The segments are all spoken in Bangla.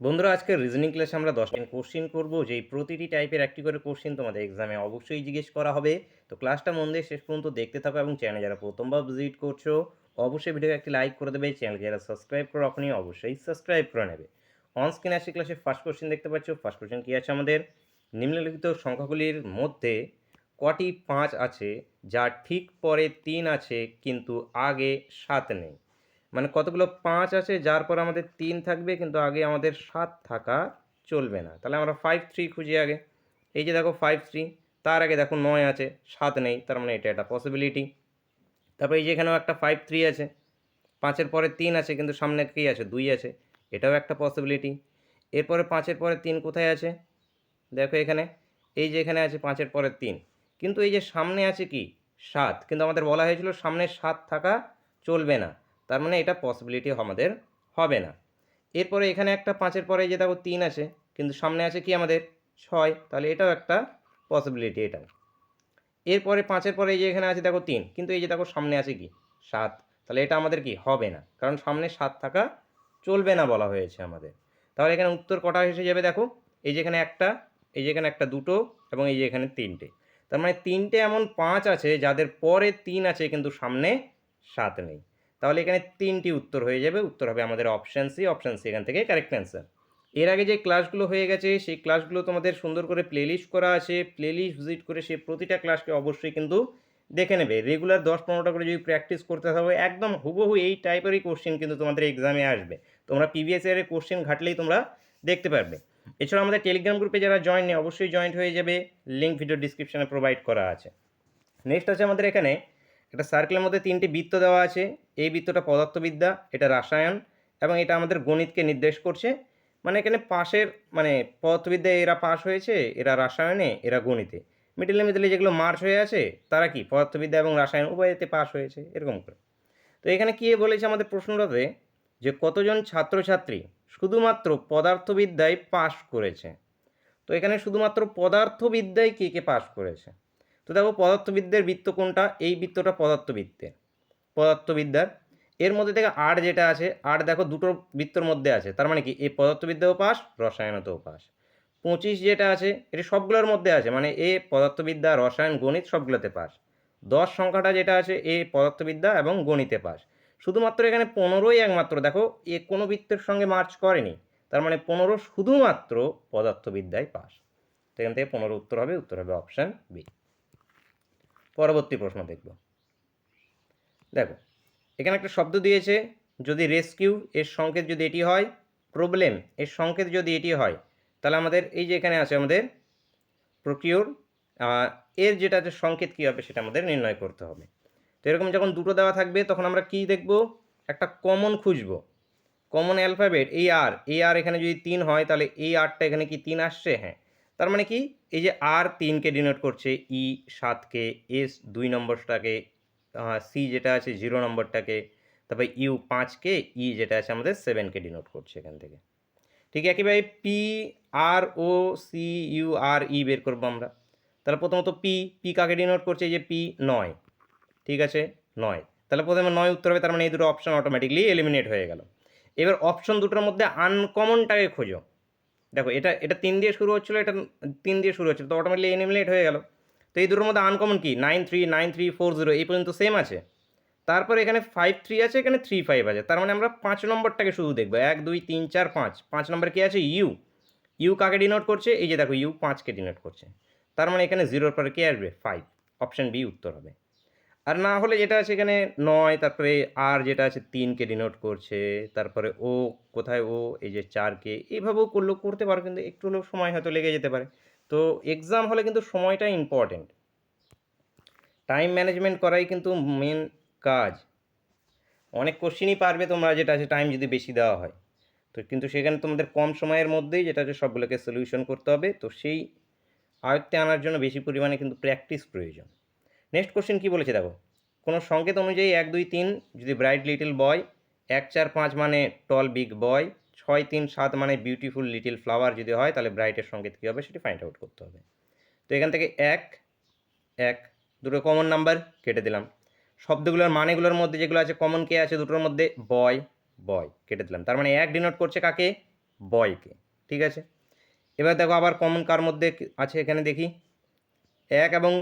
বন্ধুরা, আজকে রিজনিং ক্লাসে আমরা দশটা কোশ্চিন করব। যেই প্রতিটি টাইপের একটি করে কোশ্চিন তোমাদের এক্সামে অবশ্যই জিজ্ঞেস করা হবে। তো ক্লাসটা মন দিয়ে শেষ পর্যন্ত দেখতে থাকো এবং চ্যানেল যারা প্রথমবার ভিজিট করছ, অবশ্যই ভিডিওকে একটি লাইক করে দেবে। চ্যানেলকে যারা সাবস্ক্রাইব করো আপনি অবশ্যই সাবস্ক্রাইব করে নেবে। অন স্ক্রিন আসি ক্লাসে ফার্স্ট কোশ্চেন দেখতে পাচ্ছ। ফার্স্ট কোশ্চেন কী আছে আমাদের? নিম্নলিখিত সংখ্যাগুলির মধ্যে কটি পাঁচ আছে, যার ঠিক পরে তিন আছে, কিন্তু আগে সাত নেই। মানে কতগুলো পাঁচ আছে, যার পর আমাদের তিন থাকবে, কিন্তু আগে আমাদের সাত থাকা চলবে না। তাহলে আমরা ফাইভ থ্রি খুঁজি আগে। এই যে দেখো ফাইভ থ্রি তার আগে দেখো নয় আছে, সাত নেই, তার মানে এটা একটা পসিবিলিটি তারপরে এই যে এখানেও একটা ফাইভ থ্রি আছে, পাঁচের পরে তিন আছে, কিন্তু সামনে কী আছে? দুই আছে, এটাও একটা পসিবিলিটি এরপরে পাঁচের পরে তিন কোথায় আছে? দেখো এখানে, এই যে এখানে আছে পাঁচের পরে তিন। কিন্তু এই যে সামনে আছে কি? সাত। কিন্তু আমাদের বলা হয়েছিল সামনে সাত থাকা চলবে না। তার মানে এটা পসিবিলিটি আমাদের হবে না। এরপরে এখানে একটা পাঁচের পরে যে দেখো তিন আছে কিন্তু সামনে আছে কি আমাদের? ছয়। তাহলে এটাও একটা পসিবিলিটি এটাও এরপরে পাঁচের পরে এই যে এখানে আছে দেখো তিন, কিন্তু এই যে দেখো সামনে আছে কি? সাত। তাহলে এটা আমাদের কি? হবে না। কারণ সামনে সাত থাকা চলবে না বলা হয়েছে আমাদের। তাহলে এখানে উত্তর কটা এসে যাবে দেখো? এই যে এখানে একটা, এই যে এখানে একটা দুটো এবং এই যে এখানে তিনটে। তার মানে তিনটে এমন পাঁচ আছে যাদের পরে তিন আছে কিন্তু সামনে সাত নেই। তাহলে এখানে তিনটি উত্তর হয়ে যাবে। উত্তর হবে আমাদের অপশান সি অপশান সি এখান থেকে কারেক্ট অ্যান্সার এর আগে যে ক্লাসগুলো হয়ে গেছে, সেই ক্লাসগুলো তোমাদের সুন্দর করে প্লেলিস্ট করা আছে। প্লেলিস্ট ভিজিট করে সে প্রতিটা ক্লাসকে অবশ্যই কিন্তু দেখে নেবে। রেগুলার দশ পনেরোটা করে যদি প্র্যাকটিস করতে থাকো, একদম হুবহু এই টাইপেরই কোশ্চেন কিন্তু তোমাদের এক্সামে আসবে। তোমরা প্রিভিয়াস ইয়ারের কোশ্চেন ঘাটলেই তোমরা দেখতে পারবে। এছাড়া আমাদের টেলিগ্রাম গ্রুপে যারা জয়েন নেই অবশ্যই জয়েন্ট হয়ে যাবে। লিঙ্ক ভিডিও ডিসক্রিপশনে প্রোভাইড করা আছে। নেক্সট আছে আমাদের এখানে একটা সার্কেলের মধ্যে তিনটি বৃত্ত দেওয়া আছে। এই বৃত্তটা পদার্থবিদ্যা, এটা রাসায়ন এবং এটা আমাদের গণিতকে নির্দেশ করছে। মানে এখানে পাশের মানে পদার্থবিদ্যায় এরা পাশ হয়েছে, এরা রাসায়নে, এরা গণিতে। মিডিলে মিডিলে যেগুলো মার্চ হয়ে আছে, তারা কি? পদার্থবিদ্যা এবং রাসায়ন উভয়তে পাশ হয়েছে, এরকম করে। তো এখানে কী বলেছে আমাদের প্রশ্নটাতে? যে কতজন ছাত্রছাত্রী শুধুমাত্র পদার্থবিদ্যায় পাশ করেছে? তো এখানে শুধুমাত্র পদার্থবিদ্যায় কে কে পাশ করেছে? তো দেখো পদার্থবিদ্যার বৃত্ত কোনটা? এই বৃত্তটা পদার্থবিদ্যের। পদার্থবিদ্যার। এর মধ্যে থেকে আট যেটা আছে আট দেখো দুটো বৃত্তর মধ্যে আছে। তার মানে কি? এই পদার্থবিদ্যাও পাস রসায়নতেও পাস পঁচিশ যেটা আছে, এটা সবগুলোর মধ্যে আছে। মানে এ পদার্থবিদ্যা, রসায়ন, গণিত সবগুলোতে পাস। দশ সংখ্যাটা যেটা আছে, এ পদার্থবিদ্যা এবং গণিতে পাস। শুধুমাত্র এখানে পনেরোই একমাত্র, দেখো এ কোনো বৃত্তের সঙ্গে মার্চ করেনি। তার মানে পনেরো শুধুমাত্র পদার্থবিদ্যায় পাস। তো এখান থেকে পনেরো উত্তর হবে উত্তর হবে অপশান বি পরবর্তী প্রশ্ন দেখব। দেখো, এখানে একটা শব্দ দিয়েছে, যদি রেস্কিউ এর সংকেত যদি এটি হয় প্রবলেম এর সংকেত যদি এটি হয়, তাহলে আমাদের এই যে এখানে আছে আমাদের প্রকিওর এর যেটা যে সংকেত কী হবে সেটা আমাদের নির্ণয় করতে হবে। তো এরকম যখন দুটো দেওয়া থাকবে, তখন আমরা কি দেখব? একটা কমন খুঁজব। কমন অ্যালফাবেট এই আর এই আর এখানে যদি তিন হয়, তাহলে এই আরটা এখানে কি তিন আসছে? হ্যাঁ তার মানে কি? এই যে আর তিনকে ডিনোট করছে ই সাতকে এস দুই নম্বরটাকে সি যেটা আছে জিরো নম্বরটাকে, তারপরে ইউ পাঁচকে ই যেটা আছে আমাদের সেভেনকে ডিনোট করছে এখান থেকে। ঠিক একইভাবে P R O C U R E বের করব আমরা। তাহলে প্রথমত পি পি কাকে ডিনোট করছে? যে পি নয়। ঠিক আছে? নয়। তাহলে প্রথমে নয় উত্তর হবে, তার মানে এই দুটো অপশন অটোমেটিকলি এলিমিনেট হয়ে গেল। এবার অপশন দুটোর মধ্যে আনকমনটাকে খোঁজো। দেখো, এটা এটা তিন দিয়ে শুরু হচ্ছিল, এটা তিন দিয়ে শুরু হচ্ছিল, তো অটোমেটিকলি এলিমিনেট হয়ে গেল। তো এই দুটোর মধ্যে আনকমন কি? Nine three nine three four zero এই পর্যন্ত সেম আছে। তারপরে এখানে ফাইভ থ্রি আছে, এখানে থ্রি ফাইভ আছে। তার মানে আমরা পাঁচ নম্বরটাকে শুধু দেখব। এক, দুই, তিন, চার, পাঁচ। পাঁচ নম্বর কি আছে? ইউ ইউ কাকে ডিনোট করছে? এই যে দেখো ইউ পাঁচকে ডিনোট করছে। তার মানে এখানে জিরোর পরে কে আসবে? ফাইভ অপশান বি উত্তর হবে। আর না হলে যেটা আছে এখানে নয়, তারপরে আর যেটা আছে তিনকে ডিনোট করছে, তারপরে ও কোথায় ও, এই যে চারকে, এইভাবেও করলেও করতে পারো কিন্তু একটু হলেও সময় হয়তো লেগে যেতে পারে। তো এক্সাম হলে কিন্তু সময়টা ইম্পর্টেন্ট টাইম ম্যানেজমেন্ট করাই কিন্তু মেন কাজ। অনেক কোশ্চিনই পারবে তোমরা যেটা আছে টাইম যদি বেশি দেওয়া হয়। তো কিন্তু সেখানে তোমাদের কম সময়ের মধ্যেই যেটা আছে, সবগুলোকে সলিউশন করতে হবে। তো সেই আয়ত্তে আনার জন্য বেশি পরিমাণে কিন্তু প্র্যাকটিস প্রয়োজন। নেক্সট কোশ্চেন কী বলেছে দেখো? কোনো সংকেত অনুযায়ী এক, দুই, তিন যদি ব্রাইট লিটল বয় এক, চার, পাঁচ মানে টল বিগ বয় ছয়, তিন, সাত মানে বিউটিফুল লিটল ফ্লাওয়ার যদি হয়, তাহলে ব্রাইটের সংকেত কী হবে? সেটি ফাইন্ড আউট করতে হবে। তো এখান থেকে এক এক, দুটো কমন নাম্বার কেটে দিলাম। শব্দগুলোর মানেগুলোর মধ্যে যেগুলো আছে কমন কে আছে, দুটোর মধ্যে বয় বয় কেটে দিলাম। তার মানে এক ডিনোট করছে কাকে? বয়কে ঠিক আছে? এবার দেখো আবার কমন কার মধ্যে আছে এখানে দেখি। এক এবং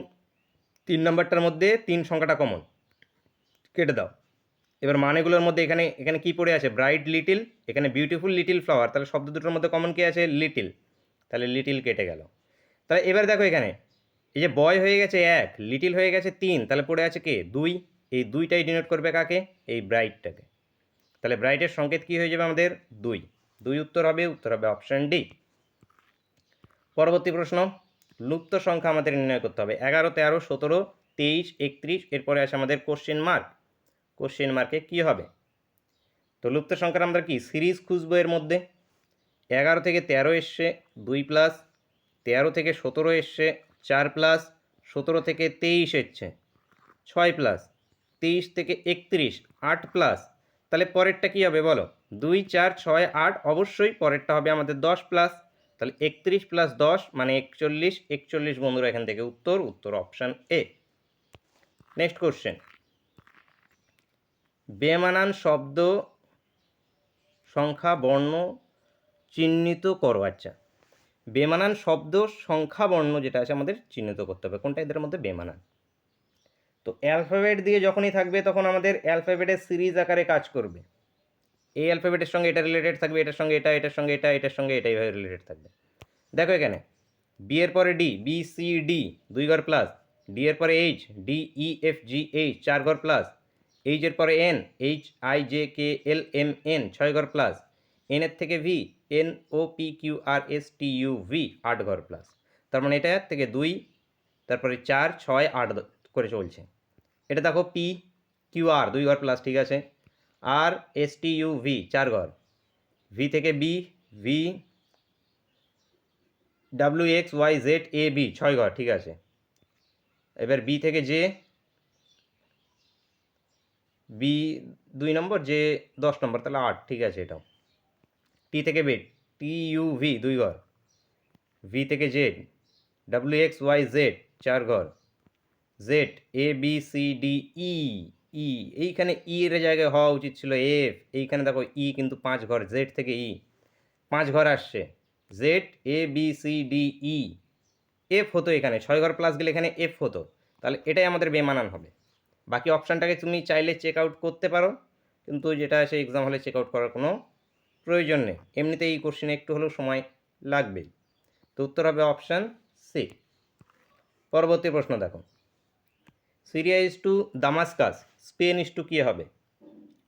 তিন নম্বরটার মধ্যে তিন সংখ্যাটা কমন কেটে দাও। এবার মানেগুলোর মধ্যে এখানে এখানে কি পড়ে আছে? ব্রাইট লিটিল এখানে বিউটিফুল লিটিল ফ্লাওয়ার তাহলে শব্দ দুটোর মধ্যে কমন কি আছে? লিটিল তাহলে লিটিল কেটে গেল। তাহলে এবার দেখো এখানে, এই যে বয় হয়ে গেছে এক লিটিল হয়ে গেছে তিন, তাহলে পড়ে আছে কে? দুই। এই দুইটাই ডিনোট করবে কাকে? এই ব্রাইটটাকে তাহলে ব্রাইটের সংকেত কি হয়ে যাবে আমাদের? দুই। দুই উত্তর হবে উত্তর হবে অপশান ডি পরবর্তী প্রশ্ন। লুপ্ত সংখ্যা আমাদের নির্ণয় করতে হবে। এগারো, তেরো, সতেরো, তেইশ, একত্রিশ, এরপরে আসে আমাদের কোশ্চেন মার্ক কোশ্চেন মার্কে কি হবে? তো লুপ্ত সংখ্যার আমরা কি? সিরিজ খুঁজবো এর মধ্যে। এগারো থেকে তেরো এসছে, দুই প্লাস তেরো থেকে সতেরো এসছে, চার প্লাস সতেরো থেকে তেইশ এসছে, ছয় প্লাস তেইশ থেকে একত্রিশ, আট প্লাস তাহলে পরেরটা কী হবে বলো? দুই, চার, ছয়, আট অবশ্যই পরেরটা হবে আমাদের দশ প্লাস তাহলে একত্রিশ প্লাস দশ মানে একচল্লিশ একচল্লিশ বন্ধুরা এখান থেকে উত্তর উত্তর অপশান এ নেক্সট কোশ্চেন বেমানান শব্দ সংখ্যা, বর্ণ চিহ্নিত করো আচ্ছা। বেমানান শব্দ সংখ্যা, বর্ণ যেটা আছে আমাদের চিহ্নিত করতে হবে। কোনটা? এদের মধ্যে বেমানান। তো অ্যালফাবেট দিয়ে যখনই থাকবে তখন আমাদের অ্যালফাবেটের সিরিজ আকারে কাজ করবে। এই অ্যালফাবেটের সঙ্গে এটা রিলেটেড থাকবে, এটার সঙ্গে এটা, এটার সঙ্গে এটা, এটার সঙ্গে এটা এইভাবে রিলেটেড থাকবে। দেখো এখানে বি এর পরে ডি বি সি ডি দুই ঘর প্লাস ডি এর পরে H D E F G H চার ঘর প্লাস এইচ এর পরে N H I J K L M N ছয় ঘর প্লাস এন এর থেকে V N O P Q R S T U V আট ঘর প্লাস তার মানে এটা থেকে দুই, তারপরে চার, ছয়, আট করে চলছে। এটা দেখো পি কিউ আর দুই ঘর প্লাস ঠিক আছে? R S T U V চার ঘর। ভি থেকে B V W X Y Z A B ছয় ঘর, ঠিক আছে? এবার বি থেকে জে বি দুই নম্বর যে দশ নম্বর, তাহলে আট, ঠিক আছে এটাও। টি থেকে বেড টি ইউ ভি দুই ঘর। ভি থেকে Z W X Y Z চার ঘর। Z A B C D E E, এইখানে ই এর জায়গায় হওয়া উচিত ছিল এফ, এইখানে দেখো ই কিন্তু পাঁচ ঘর, জেড থেকে ই, পাঁচ ঘর আসছে, Z, A, B, C, D, E, F হতো এখানে, ছয় ঘর প্লাস গেলে এখানে এফ হতো, তাহলে এটাই আমাদের বেমানান হবে, বাকি অপশানটাকে তুমি চাইলে চেক আউট করতে পারো, কিন্তু যেটা সে এক্সাম হলে চেক আউট করার কোনো প্রয়োজন নেই এমনিতে এই কোশ্চেনে একটু হলেও সময় লাগবেই তো উত্তর হবে অপশান সি, পরবর্তী প্রশ্ন দেখো, Syria is to Damascus Spain is to কী হবে?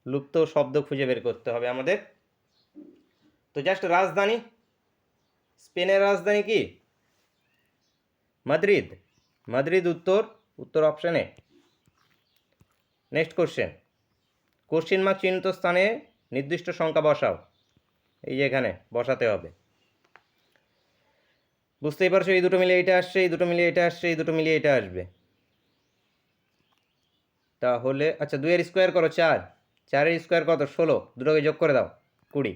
লুপ্ত শব্দ খুঁজে বের করতে হবে আমাদের। তো জাস্ট রাজধানী। স্পেনের রাজধানী কি? মাদ্রিদ। মাদ্রিদ উত্তর উত্তর অপশানে নেক্সট কোশ্চেন কোশ্চিন মার্ক চিহ্নিত স্থানে নির্দিষ্ট সংখ্যা বসাও। এই যে এখানে, বসাতে হবে। বুঝতেই পারছ, এই দুটো মিলিয়ে এটা আসছে, এই দুটো মিলিয়ে এটা আসছে, এই দুটো মিলিয়ে এটা আসবে। তাহলে আচ্ছা দুইয়ের স্কোয়ার করো চার। চারের স্কোয়ার কত? ষোলো। দুটোকে যোগ করে দাও, কুড়ি।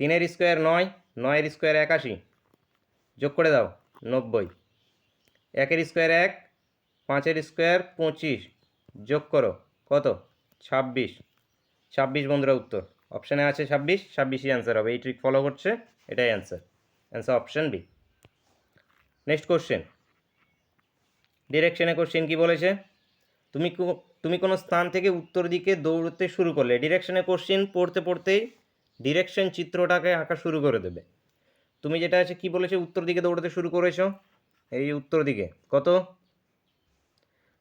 তিনের স্কোয়ার নয়, নয়ের স্কোয়ার একাশি। যোগ করে দাও, নব্বই। একের স্কোয়ার এক, পাঁচের স্কোয়ার পঁচিশ। যোগ করো, কত? ছাব্বিশ। ছাব্বিশ বন্ধুরা উত্তর। অপশানে আছে ছাব্বিশ, ছাব্বিশই অ্যান্সার হবে। এই ট্রিক ফলো করছে, এটাই answer answer option B next question ডিরেকশনে question কি বলেছে? তুমি তুমি কোনো স্থান থেকে উত্তর দিকে দৌড়তে শুরু করলে ডিরেকশনে কোশ্চেন পড়তে পড়তেই ডিরেকশন চিত্রটাকে আঁকা শুরু করে দেবে। তুমি যেটা আছে, কি বলেছে? উত্তর দিকে দৌড়তে শুরু করেছ? এই উত্তর দিকে। কত?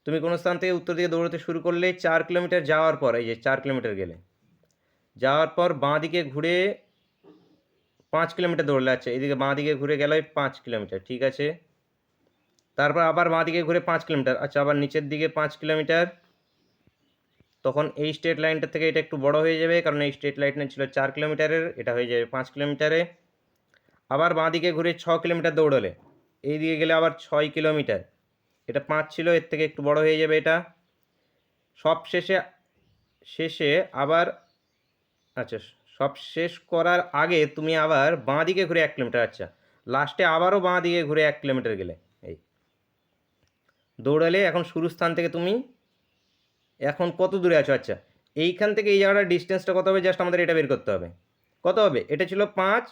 তুমি কোনো স্থান থেকে উত্তর দিকে দৌড়তে শুরু করলে চার কিলোমিটার যাওয়ার পর, এই যে চার কিলোমিটার গেলে, যাওয়ার পর বাঁ দিকে ঘুরে পাঁচ কিলোমিটার দৌড়লে আচ্ছা এদিকে বাঁ দিকে ঘুরে গেল পাঁচ কিলোমিটার, ঠিক আছে? তারপর আবার বাঁ দিকে ঘুরে পাঁচ কিলোমিটার আচ্ছা আবার নিচের দিকে পাঁচ কিলোমিটার তখন এই স্টেট লাইনটা থেকে এটা একটু বড় হয়ে যাবে, কারণ এই স্টেট লাইনটা ছিল চার কিলোমিটারের এটা হয়ে যাবে পাঁচ কিলোমিটারে আবার বাঁ দিকে ঘুরে ছ কিলোমিটার দৌড়লে, এই দিকে গেলে আবার ছয় কিলোমিটার এটা পাঁচ ছিল, এর থেকে একটু বড় হয়ে যাবে এটা। সব শেষে শেষে আবার আচ্ছা সব শেষ করার আগে তুমি আবার বাঁ দিকে ঘুরে এক কিলোমিটার আচ্ছা লাস্টে আবারও বাঁ দিকে ঘুরে এক কিলোমিটার গেলে, এই। দৌড়ালে এখন শুরু স্থান থেকে তুমি এখন কত দূরে আছো? আচ্ছা এইখান থেকে এই জায়গাটার ডিস্টেন্সটা কত হবে? জাস্ট আমাদের এটা বের করতে হবে। কত হবে? এটা ছিল পাঁচ,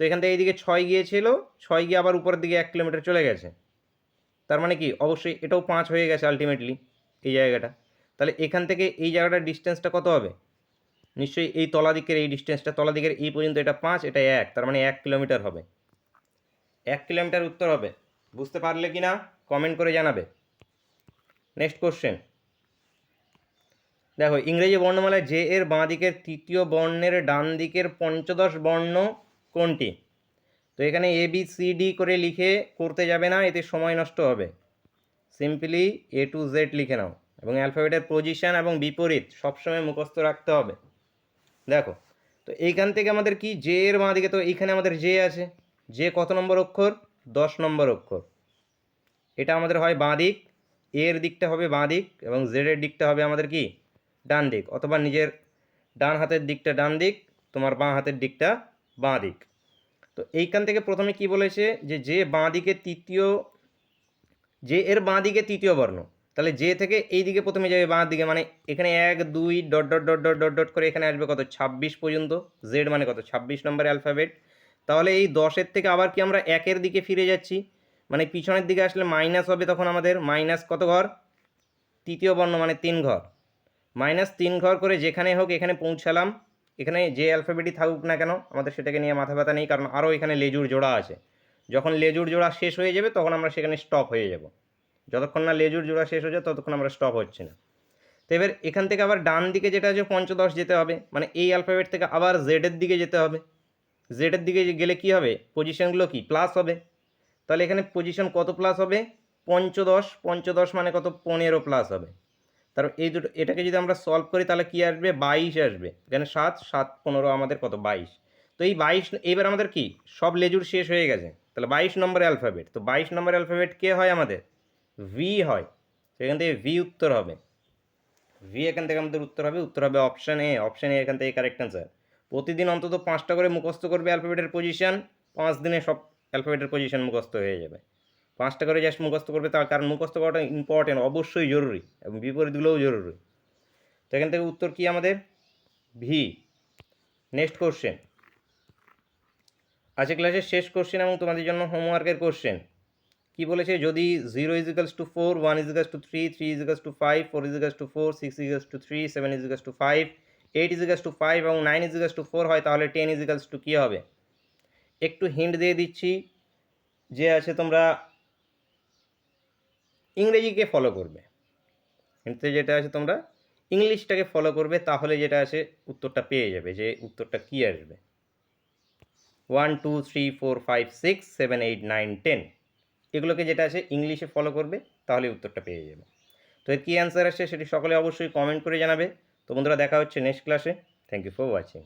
তো এখান থেকে এইদিকে ছয় গিয়েছিল, ছয় গিয়ে আবার উপরের দিকে এক কিলোমিটার চলে গেছে। তার মানে কি? অবশ্যই এটাও পাঁচ হয়ে গেছে আলটিমেটলি এই জায়গাটা। তাহলে এখান থেকে এই জায়গাটার ডিস্টেন্সটা কত হবে? নিশ্চয়ই এই তলা দিকের এই ডিস্টেন্সটা তলাদিকের এই পর্যন্ত এটা পাঁচ, এটা এক, তার মানে এক কিলোমিটার হবে। এক কিলোমিটার উত্তর হবে। বুঝতে পারলে কি না কমেন্ট করে জানাবে। নেক্সট কোশ্চেন দেখো, ইংরেজি বর্ণমালায় জে এর বাঁ দিকের তৃতীয় বর্ণের ডান দিকের পঞ্চদশ বর্ণ কোনটি? তো এখানে এ বি সি ডি করে লিখে করতে যাবে না, এতে সময় নষ্ট হবে। সিম্পলি এ টু জেড লিখে নাও, এবং অ্যালফাবেটের পজিশন এবং বিপরীত সবসময় মুখস্থ রাখতে হবে। দেখো, তো এইখান থেকে আমাদের কি? জে এর বাঁ দিকে, তো এইখানে আমাদের জে আছে। জে কত নম্বর অক্ষর? দশ নম্বর অক্ষর। এটা আমাদের হয় বাঁ দিক এর দিকটা হবে বাঁ দিক, এবং জেডের দিকটা হবে আমাদের কি? ডান দিক অথবা নিজের ডান হাতের দিকটা ডান দিক, তোমার বাঁ হাতের দিকটা বাঁ দিক। তো এইখান থেকে প্রথমে কি বলেছে যে যে বাঁ দিকে তৃতীয়, যে এর বাঁ দিকে তৃতীয় বর্ণ, তাহলে যে থেকে এই দিকে প্রথমে যাবে বাঁ দিকে মানে এখানে এক, দুই, dot dot dot dot dot dot করে এখানে আসবে কত? ছাব্বিশ পর্যন্ত। জেড মানে কত? ছাব্বিশ নম্বর অ্যালফাবেট তাহলে এই দশের থেকে আবার কি আমরা একের দিকে ফিরে যাচ্ছি? মানে পিছনের দিকে আসলে মাইনাস হবে তখন আমাদের। মাইনাস কত ঘর? তৃতীয় বর্ণ মানে তিন ঘর। মাইনাস তিন ঘর করে যেখানে হোক এখানে পৌঁছালাম। এখানে যে অ্যালফাবেটই থাকুক না কেন, আমাদের সেটাকে নিয়ে মাথা ব্যথা নেই, কারণ আরও এখানে লেজুর জোড়া আছে। যখন লেজুর জোড়া শেষ হয়ে যাবে, তখন আমরা সেখানে স্টপ হয়ে যাব। যতক্ষণ না লেজুর জোড়া শেষ হয়ে যায়, ততক্ষণ আমরা স্টপ হচ্ছে না। তো এবার এখান থেকে আবার ডান দিকে যেটা আছে, পঞ্চদশ যেতে হবে। মানে এই অ্যালফাবেট থেকে আবার জেডের দিকে যেতে হবে। জেডের দিকে গেলে কি হবে? পজিশনগুলো কি? প্লাস হবে। তাহলে এখানে পজিশন কত প্লাস হবে? পঞ্চদশ। পঞ্চদশ মানে কত? পনেরো প্লাস হবে। তার এই দুটো, এটাকে যদি আমরা সলভ করি তাহলে কী আসবে? বাইশ আসবে। এখানে সাত সাত পনেরো আমাদের কত? বাইশ। তো এই বাইশ এইবার আমাদের কি? সব লেজুর শেষ হয়ে গেছে। তাহলে বাইশ নম্বর অ্যালফাবেট তো বাইশ নম্বর অ্যালফাবেট কে হয় আমাদের? ভি হয়। সেখান থেকে ভি উত্তর হবে। ভি এখান থেকে আমাদের উত্তর হবে। উত্তর হবে অপশান এ অপশান এ এখান থেকে কারেক্ট অ্যান্সার প্রতিদিন অন্তত পাঁচটা করে মুখস্থ করবে অ্যালফাবেটের পজিশান পাঁচ দিনে সব অ্যালফাবেটের পজিশান মুখস্থ হয়ে যাবে। পাঁচটা করে জাস্ট মুখস্থ করবে, তার কারণ মুখস্থ করাটা ইম্পর্টেন্ট অবশ্যই জরুরি এবং বিপরীতগুলোও জরুরি। তো এখান থেকে উত্তর কি আমাদের? ভি নেক্সট কোশ্চেন আজকে ক্লাসের শেষ কোশ্চেন এবং তোমাদের জন্য হোমওয়ার্কের কোশ্চেন কি বলেছে? যদি zero equals to four one equals to three three equals to five four equals to four six equals to three seven equals to five eight equals to five এবং নাইন ইজিকালস টু ফোর হয়, তাহলে টেন ইজিকালস টু কী হবে? একটু হিন্ট দিয়ে দিচ্ছি। যে আছে তোমরা ইংরেজিকে ফলো করবে। হিন্টতে যেটা আছে তোমরা ইংলিশটাকে ফলো করবে, তাহলে যেটা আছে উত্তরটা পেয়ে যাবে যে উত্তরটা কী আসবে। One two three four five six seven eight nine ten এগুলোকে যেটা আছে ইংলিশে ফলো করবে, তাহলে উত্তরটা পেয়ে যাবে। তো এর কী অ্যান্সার আসছে সেটি সকলে অবশ্যই কমেন্ট করে জানাবে। তো বন্ধুরা দেখা হচ্ছে নেক্সট ক্লাসে থ্যাংক ইউ ফর ওয়াচিং